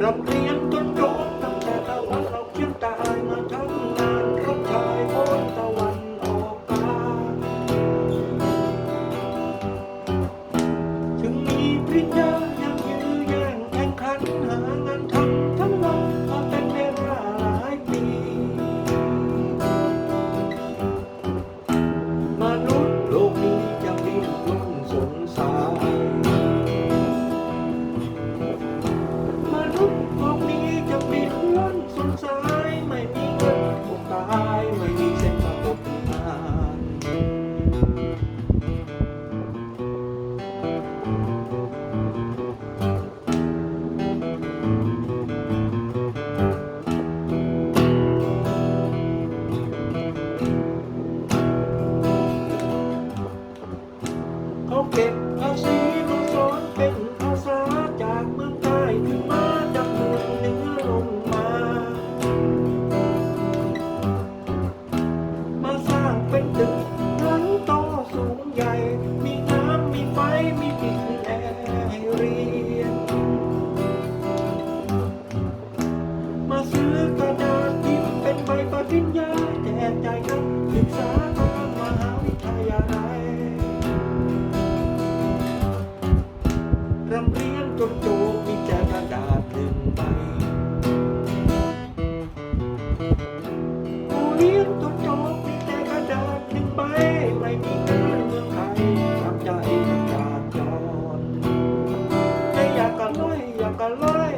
Rock กันเลย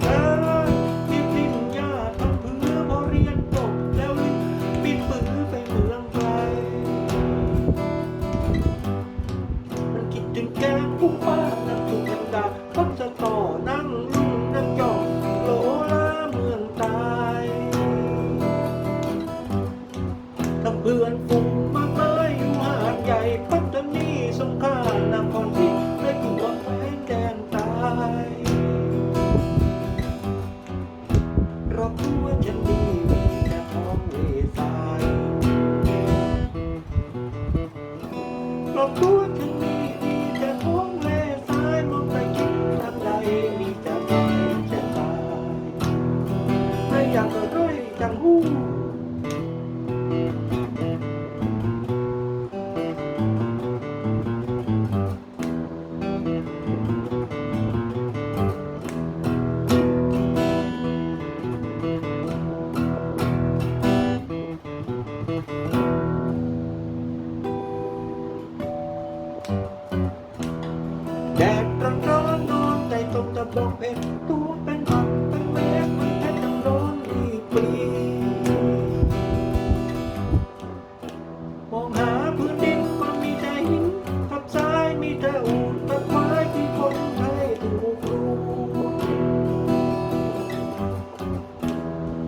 เออาติมันเพอเรียนจบแล้วรีบปิดปืนไปเมืองไกลมันคิดถึแกผู้ป้านั่ถูกกันดาต้นจต่อนั่งลุ่มนั่งหยอกโหลลาเมืองตายถ้าเพื่อนฝูงมาเลยอยู่หาดใหญ่ปัตตานีสงขลานครศรี รอบ ร้อนร้อนนอนใจตกตะบอกเพชรตัวเป็นหันเป็นแม่มันแค่จำร้อนอีกปีมองหาพื้นดินก็มีแต่หินทับซ้ายมีแต่อูดตัดไม้ที่คนไทยถูกรู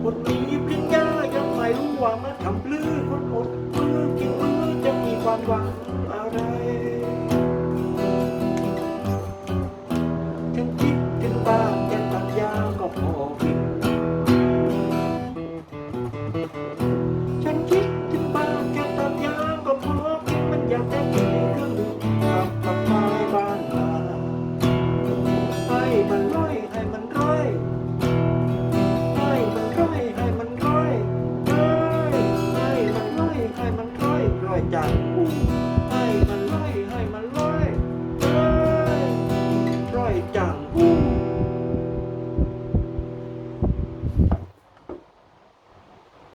คนมีปริญญายังไม่รู้ว่ามาทำปลื้อคนอดมือกินมือจะมีความหวัง